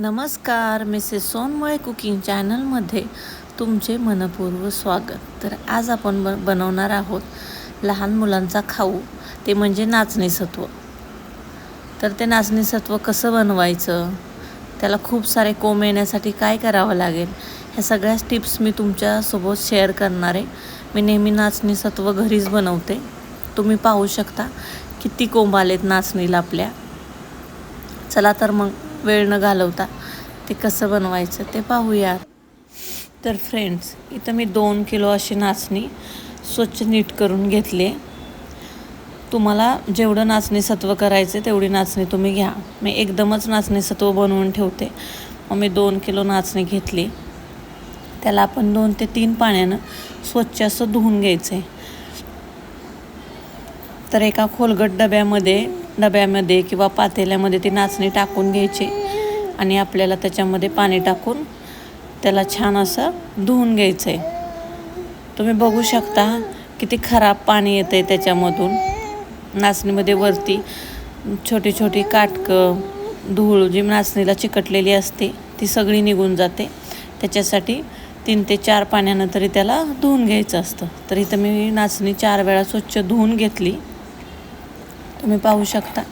नमस्कार Mrs सोनमुळे cooking चॅनलमध्ये तुमचे मनपूर्व स्वागत. तर आज आपण ब बनवणार आहोत लहान मुलांचा खाऊ. ते म्हणजे नाचणी सत्व तर ते नाचणी सत्व कसं बनवायचं? त्याला खूप सारे कोंब येण्यासाठी काय करावं लागेल? ह्या सगळ्याच टिप्स मी तुमच्यासोबत शेअर करणार आहे. मी नेहमी नाचणी सत्व घरीच बनवते. तुम्ही पाहू शकता किती कोंब आलेत नाचणीला आपल्या. चला तर मग वेळ न घालवता ते कसं बनवायचं ते पाहूयात तर फ्रेंड्स इथं मी दोन किलो अशी नाचणी स्वच्छ नीट करून घेतले. तुम्हाला जेवढं नाचणी सत्व करायचं तेवढी नाचणी तुम्ही घ्या. मी एकदमच नाचणी सत्व बनवून ठेवते. मग मी दोन किलो नाचणी घेतली. त्याला आपण दोन ते तीन पाण्यानं स्वच्छ असं धुवून घ्यायचं आहे तर एका खोलगट डब्यामध्ये डब्यामध्ये किंवा पातेल्यामध्ये ती नाचणी टाकून घ्यायची आणि आपल्याला त्याच्यामध्ये पाणी टाकून त्याला छान असं धुवून घ्यायचं आहे तुम्ही बघू शकता किती खराब पाणी येतं आहे त्याच्यामधून. नाचणीमध्ये वरती छोटी छोटी काटकं धूळ जी नाचणीला चिकटलेली असते ती सगळी निघून जाते. त्याच्यासाठी तीन ते चार पाण्यानं तरी त्याला धुवून घ्यायचं असतं. तर इथं मी नाचणी चार वेळा स्वच्छ धुवून घेतली. तुम्ही पाहू शकता.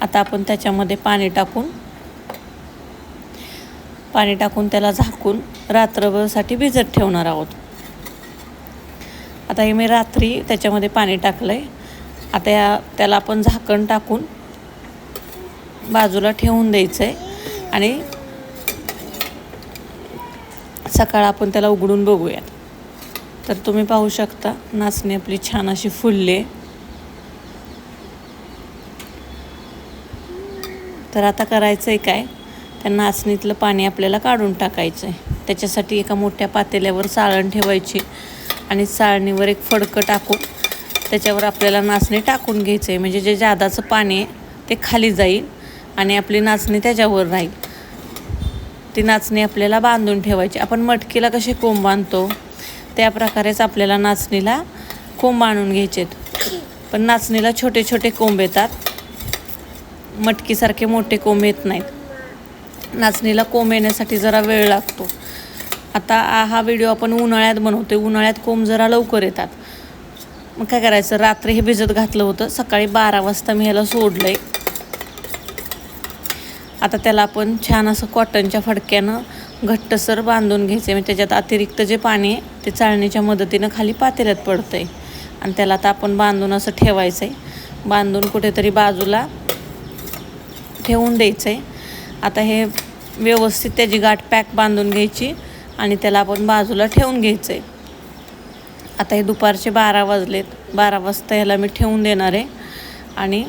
आता आपण त्याच्यामध्ये पाणी टाकून पाणी टाकून त्याला झाकून रात्रभरसाठी भिजत ठेवणार आहोत. आता हे मी रात्री त्याच्यामध्ये पाणी टाकलं आहे आता या त्याला आपण झाकण टाकून बाजूला ठेवून द्यायचं आहे आणि सकाळ आपण त्याला उघडून बघूयात. तर तुम्ही पाहू शकता नाचणी आपली छान अशी फुलली तर आता करायचं आहे काय? त्या नाचणीतलं पाणी आपल्याला काढून टाकायचं आहे त्याच्यासाठी एका मोठ्या पातेल्यावर चाळण ठेवायची आणि चाळणीवर एक फडकं टाकून त्याच्यावर आपल्याला नाचणी टाकून घ्यायचं आहे म्हणजे जे जादाचं पाणी आहे ते खाली जाईल आणि आपली नाचणी त्याच्यावर राहील. ती नाचणी आपल्याला बांधून ठेवायची. आपण मटकीला कसे कोंब बांधतो? त्या प्रकारेच आपल्याला नाचणीला कोंब आणून घ्यायचे पण नाचणीला छोटे छोटे कोंब येतात. मटकीसारखे मोठे कोंब येत नाहीत. नाचणीला कोंब येण्यासाठी जरा वेळ लागतो. आता हा व्हिडिओ आपण उन्हाळ्यात बनवतो उन्हाळ्यात कोंब जरा लवकर येतात. मग काय करायचं? रात्री हे भिजत घातलं होतं. सकाळी बारा वाजता मी ह्याला सोडलं आहे आता त्याला आपण छान असं कॉटनच्या फडक्यानं घट्टसर बांधून घ्यायचं म्हणजे त्याच्यात अतिरिक्त जे पाणी आहे ते चाळणीच्या मदतीनं खाली पातेल्यात पडतं आहे आणि त्याला आता आपण बांधून असं ठेवायचं आहे बांधून कुठेतरी बाजूला ठेवून द्यायचं आहे आता हे व्यवस्थित त्याची गाठ पॅक बांधून घ्यायची आणि त्याला आपण बाजूला ठेवून घ्यायचं आहे आता हे दुपारचे बारा वाजलेत. बारा वाजता ह्याला मी ठेवून देणार आहे. आणि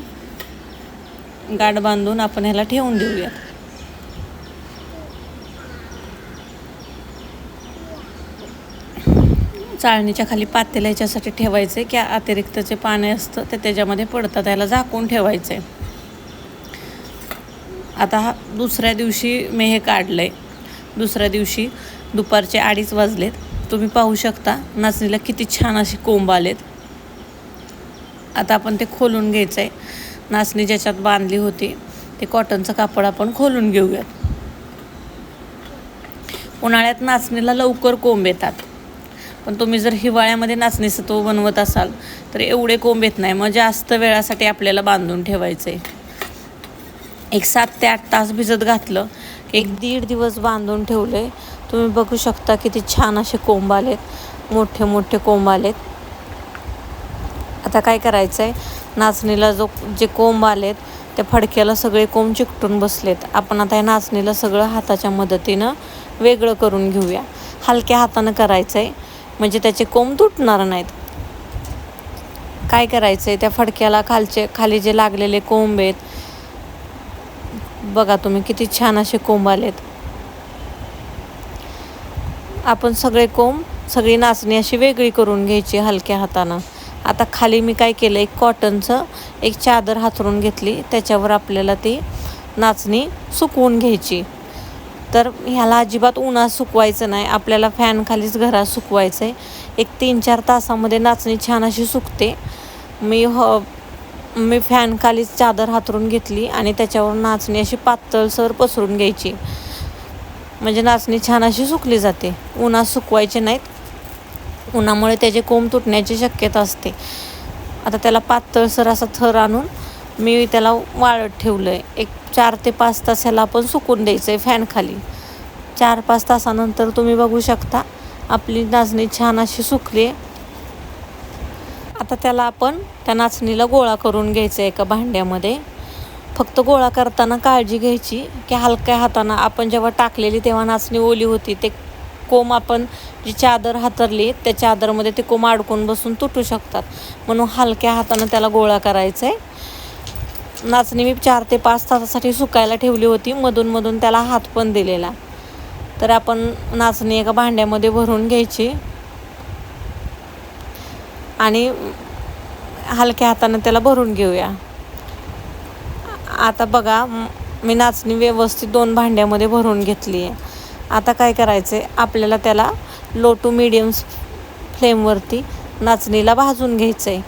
गाठ बांधून आपण ह्याला ठेवून देऊयात. चाळणीच्या खाली पातेला याच्यासाठी ठेवायचं आहे की अतिरिक्त जे पाणी असतं ते त्याच्यामध्ये पडतं त्याला झाकून ठेवायचं आहे आता हा दुसऱ्या दिवशी मी हे काढलं आहे दुसऱ्या दिवशी दुपारचे अडीच वाजलेत. तुम्ही पाहू शकता नाचणीला किती छान असे कोंब आलेत. आता आपण ते खोलून घ्यायचं आहे नाचणी ज्याच्यात बांधली होती ते कॉटनचं कापड आपण खोलून घेऊयात. उन्हाळ्यात नाचणीला लवकर कोंब येतात. पण तुम्ही जर हिवाळ्यामध्ये नाचणी सत्व बनवत असाल तर एवढे कोंब येत नाही. मग जास्त वेळासाठी आपल्याला बांधून ठेवायचं आहे एक सात ते आठ तास भिजत घातलं. एक दीड दिवस बांधून ठेवले. तुम्ही बघू शकता किती छान असे कोंब आलेत. मोठे मोठे कोंब आलेत. आता काय करायचं आहे नाचणीला जो जे कोंब आलेत त्या फडक्याला सगळे कोंब चिकटून बसलेत. आपण आता या नाचणीला सगळं हाताच्या मदतीनं वेगळं करून घेऊया. हलक्या हातानं करायचं आहे म्हणजे त्याचे कोंब तुटणार नाहीत. काय करायचं आहे त्या फडक्याला खालचे खाली जे लागलेले कोंब आहेत बघा तुम्ही किती छान असे कोंब आलेत. आपण सगळे कोंब सगळी नाचणी अशी वेगळी करून घ्यायची हलक्या हातानं. आता खाली मी काय केलं एक कॉटनचं एक चादर हातरून घेतली त्याच्यावर आपल्याला ती नाचणी सुकवून घ्यायची. तर ह्याला अजिबात उन्हात सुकवायचं नाही आपल्याला फॅन खालीच घरात सुकवायचं आहे एक तीन चार तासामध्ये नाचणी छान अशी सुकते. मी ह मी फॅनखालीच चादर हातरून घेतली आणि त्याच्यावर नाचणी अशी पातळसर पसरून घ्यायची. म्हणजे नाचणी छान अशी सुकली जाते. उन्हात सुकवायचे नाहीत. उन्हामुळे त्याचे कोंब तुटण्याची शक्यता असते. आता त्याला पातळसर असा थर आणून मी त्याला वाळत ठेवलं आहे एक चार ते पाच तास ह्याला आपण सुकून द्यायचं आहे फॅनखाली चार पाच तासानंतर तुम्ही बघू शकता आपली नाचणी छान अशी सुकली आहे. आता त्याला आपण त्या नाचणीला गोळा करून घ्यायचं एका भांड्यामध्ये. फक्त गोळा करताना काळजी घ्यायची की हलक्या हातानं आपण जेव्हा टाकलेली तेव्हा नाचणी ओली होती ते कोंब आपण जी चादर हातरली त्या चादरमध्ये ते कोंब अडकून बसून तुटू शकतात. म्हणून हलक्या हातानं त्याला गोळा करायचा आहे नाचणी मी चार ते पाच तासासाठी सुकायला ठेवली होती मधून मधून त्याला हात पण दिलेला. तर आपण नाचणी एका भांड्यामध्ये भरून घ्यायची. आणि हलक्या हातानं त्याला भरून घेऊया. आता बघा मी नाचणी व्यवस्थित दोन भांड्यामध्ये भरून घेतली आहे आता काय करायचं आहे आपल्याला त्याला लो टू मिडियम फ्लेमवरती नाचणीला भाजून घ्यायचं आहे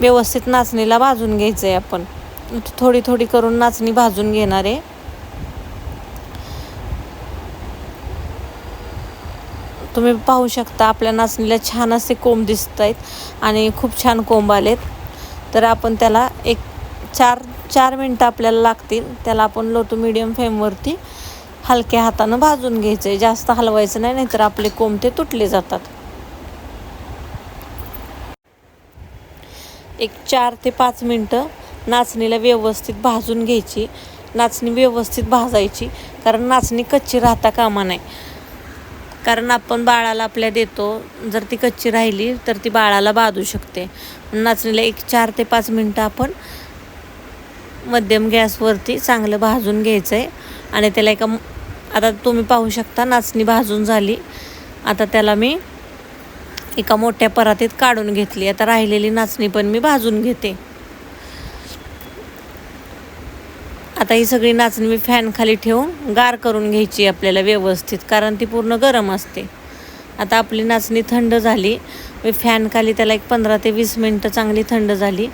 व्यवस्थित नाचणीला भाजून घ्यायचं आहे आपण. थोडी थोडी करून नाचणी भाजून घेणार आहे. तुम्ही पाहू शकता आपल्या नाचणीला छान असे कोंब दिसत आहेत आणि खूप छान कोंब आलेत. तर आपण त्याला एक चार चार मिनटं आपल्याला लागतील. त्याला आपण लो टू मिडियम फ्लेमवरती हलक्या हातानं भाजून घ्यायचं आहे जास्त हलवायचं नाही नाहीतर आपले कोंब ते तुटले जातात. एक चार ते पाच मिनटं नाचणीला व्यवस्थित भाजून घ्यायची. नाचणी व्यवस्थित भाजायची कारण नाचणी कच्ची राहता कामा नाही कारण आपण बाळाला आपल्या देतो. जर ती कच्ची राहिली तर ती बाळाला बाधू शकते. नाचणीला एक चार ते पाच मिनटं आपण मध्यम गॅसवरती चांगलं भाजून घ्यायचं आहे आणि त्याला एका आता तुम्ही पाहू शकता नाचणी भाजून झाली. आता त्याला मी एका मोठ्या परातीत काढून घेतली. आता राहिलेली नाचणी पण मी भाजून घेते. आता ही सगळी नाचणी मी फॅन खाली ठेवून गार करून घ्यायची आपल्याला व्यवस्थित कारण ती पूर्ण गरम असते. आता आपली नाचणी थंड झाली. मी फॅन खाली त्याला एक पंधरा ते वीस मिनटं चांगली थंड झाली.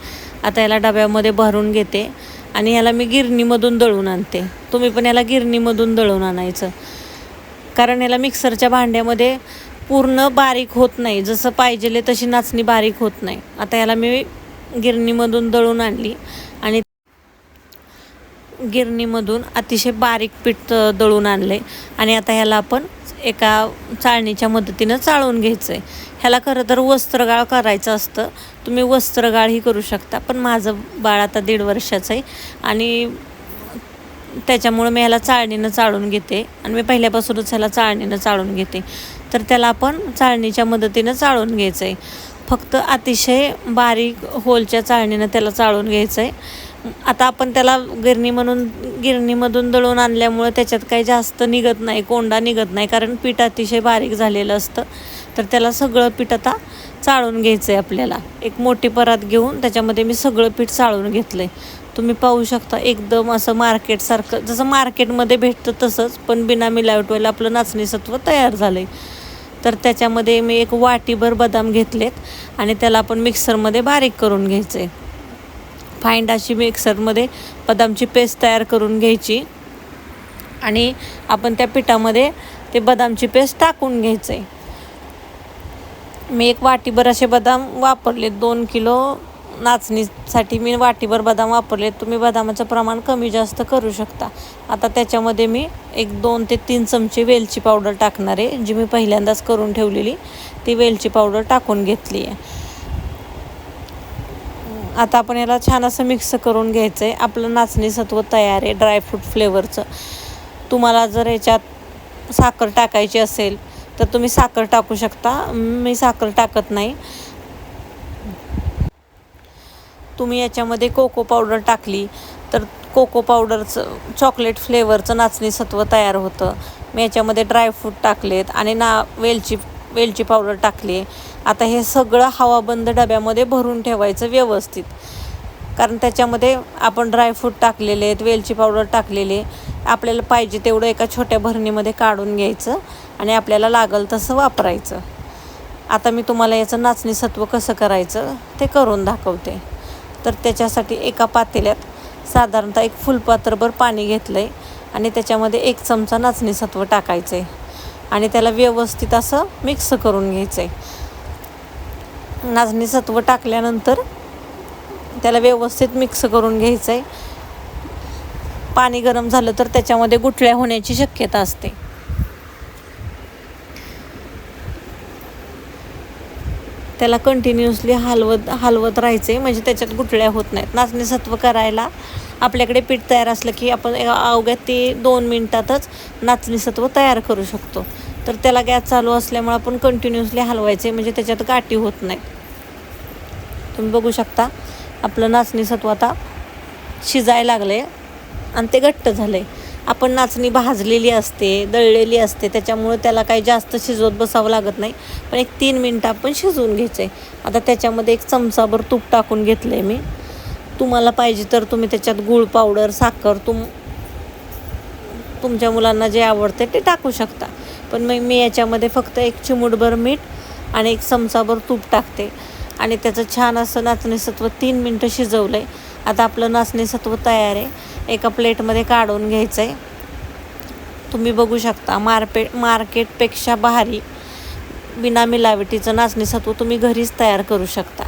आता याला डब्यामध्ये भरून घेते आणि याला मी गिरणीमधून दळून आणते. तुम्ही पण याला गिरणीमधून दळून आणायचं. कारण याला मिक्सरच्या भांड्यामध्ये पूर्ण बारीक होत नाही. जसं पाहिजेले तशी नाचणी बारीक होत नाही. आता याला मी गिरणीमधून दळून आणली आणि गिरणीमधून अतिशय बारीक पीठ दळून आणले. आणि आता ह्याला आपण एका चाळणीच्या मदतीनं चाळून घ्यायचं आहे ह्याला खरं तर वस्त्रगाळ करायचं असतं. तुम्ही वस्त्रगाळही करू शकता पण माझं बाळ आता दीड वर्षाचं आहे आणि त्याच्यामुळं मी ह्याला चाळणीनं चाळून घेते आणि मी पहिल्यापासूनच ह्याला चाळणीनं चाळून घेते. तर त्याला आपण चाळणीच्या मदतीनं चाळून घ्यायचं आहे फक्त अतिशय बारीक होलच्या चाळणीनं त्याला चाळून घ्यायचं आहे आता आपण त्याला गिरणी म्हणून गिरणीमधून दळून आणल्यामुळं त्याच्यात काही जास्त निघत नाही कोंडा निघत नाही कारण पीठ अतिशय बारीक झालेलं असतं. तर त्याला सगळं पीठ आता चाळून घ्यायचं आहे आपल्याला. एक मोठी परात घेऊन त्याच्यामध्ये मी सगळं पीठ चाळून घेतलं आहे तुम्ही पाहू शकता एकदम असं मार्केटसारखं जसं मार्केटमध्ये भेटतं तसंच पण बिना मिलावटवाला आपलं नाचणी सत्व तयार झालं आहे तर त्याच्यामध्ये मी एक वाटीभर बदाम घेतलेत आणि त्याला आपण मिक्सरमध्ये बारीक करून घ्यायचे. फाईंड अशी मिक्सरमध्ये बदामची पेस्ट तयार करून घ्यायची. आणि आपण त्या पिठामध्ये ते बदामची पेस्ट टाकून घ्यायचं. आहे मी एक वाटीभर असे बदाम वापरले दोन किलो नाचणीसाठी मी वाटीभर बदाम वापरले. तुम्ही बदामाचं प्रमाण कमी जास्त करू शकता. आता त्याच्यामध्ये मी एक दोन ते तीन चमचे वेलची पावडर टाकणार आहे जी मी पहिल्यांदाच करून ठेवलेली. ती वेलची पावडर टाकून घेतली आहे. आता आपण याला छान असं मिक्स करून घ्यायचं आहे आपलं नाचणी सत्व तयार आहे ड्रायफ्रूट फ्लेवरचं. तुम्हाला जर याच्यात साखर टाकायची असेल तर तुम्ही साखर टाकू शकता. मी साखर टाकत नाही. तुम्ही याच्यामध्ये कोको पावडर टाकली तर कोको पावडरचं चॉकलेट फ्लेवरचं नाचणी सत्व तयार होतं. मी याच्यामध्ये ड्रायफ्रूट टाकलेत आणि ना वेलची वेलची पावडर टाकली. आता हे सगळं हवाबंद डब्यामध्ये भरून ठेवायचं व्यवस्थित. कारण त्याच्यामध्ये आपण ड्रायफ्रूट टाकलेले आहेत वेलची पावडर टाकलेले. आपल्याला पाहिजे तेवढं एका छोट्या भरणीमध्ये काढून घ्यायचं आणि आपल्याला लागल तसं वापरायचं. आता मी तुम्हाला याचं नाचणी सत्व कसं करायचं ते करून दाखवते. तर त्याच्यासाठी एका पातेल्यात साधारणतः एक फुलपात्रभर पाणी घेतलं आहे आणि त्याच्यामध्ये एक चमचा नाचणी सत्व टाकायचं आहे आणि त्याला व्यवस्थित असं मिक्स करून घ्यायचं आहे नाचणी सत्व टाकल्यानंतर त्याला व्यवस्थित मिक्स करून घ्यायचं आहे पाणी गरम झालं तर त्याच्यामध्ये गुठळ्या होण्याची शक्यता असते. त्याला कंटिन्युअसली हलवत हलवत राहायचे म्हणजे त्याच्यात गुठळ्या होत नाहीत. नाचणीसत्व करायला आपल्याकडे पीठ तयार असलं की आपण अवघ्या ते दोन मिनटातच नाचणीसत्व तयार करू शकतो. तर त्याला गॅस चालू असल्यामुळे आपण कंटिन्युअसली हलवायचे म्हणजे त्याच्यात गाठी होत नाहीत. तुम्ही बघू शकता आपलं नाचणीसत्व आता शिजायला लागले आणि ते घट्ट झालं आहे आपण नाचणी भाजलेली असते दळलेली असते त्याच्यामुळे त्याला काही जास्त शिजवत बसावं लागत नाही. पण एक तीन मिनटं आपण शिजवून घ्यायचं आहे आता त्याच्यामध्ये एक चमचाभर तूप टाकून घेतलं आहे मी. तुम्हाला पाहिजे तर तुम्ही त्याच्यात गूळ पावडर साखर तुम तुमच्या मुलांना जे आवडते ते टाकू शकता. पण मग मी याच्यामध्ये फक्त एक चिमूटभर मीठ आणि एक चमचाभर तूप टाकते. आणि त्याचं छान असं नाचणीसत्व तीन मिनटं शिजवलं आहे आता आपलं नाचणीसत्व तयार आहे. एका प्लेटमध्ये काढून घ्यायचं आहे तुम्ही बघू शकता मार्पे मार्केटपेक्षा भारी बिना मिलावटीचं नाचणीसत्व तुम्ही घरीच तयार करू शकता.